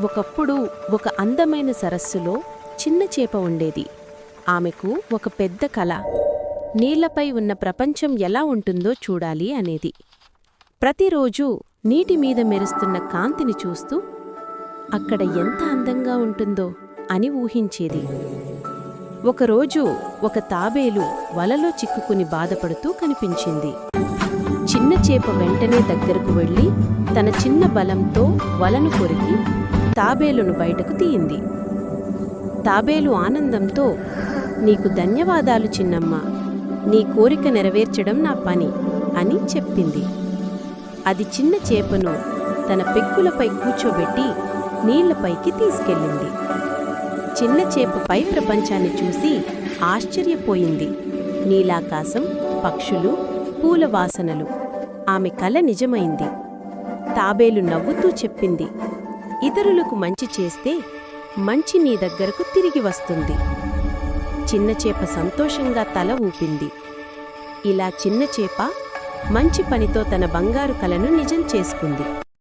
ఒకప్పుడు ఒక అందమైన సరస్సులో చిన్న చేప ఉండేది. ఆమెకు ఒక పెద్ద కల నీళ్ళపై ఉన్న ప్రపంచం ఎలా ఉంటుందో చూడాలి అనేది. ప్రతిరోజూ నీటి మీద మెరుస్తున్న కాంతిని చూస్తూ అక్కడ ఎంత అందంగా ఉంటుందో అని ఊహించేది. ఒకరోజు ఒక తాబేలు వలలో చిక్కుకుని బాధపడుతూ కనిపించింది. చిన్న చేప వెంటనే దగ్గరకు వెళ్ళి తన చిన్న బలంతో వలను కొరికి తాబేలును బయటకు తీయింది. తాబేలు ఆనందంతో నీకు ధన్యవాదాలు చిన్నమ్మ. నీ కోరిక నెరవేర్చడం నా పని అని చెప్పింది. అది చిన్న చేపను తన పెక్కులపై కూర్చోబెట్టి నీళ్ళపైకి తీసుకెళ్ళింది. చిన్న చేపపై ప్రపంచాన్ని చూసి ఆశ్చర్యపోయింది. నీలాకాశం పక్షులు పూల వాసనలు. ఆమె కల నిజమైంది. తాబేలు నవ్వుతూ చెప్పింది ఇతరులకు మంచి చేస్తే మంచి నీ దగ్గరకు తిరిగి వస్తుంది. చిన్న చేప సంతోషంగా తల ఊపింది. ఇలా చిన్న చేప మంచి పనితో తన బంగారు కలను నిజం చేసుకుంది.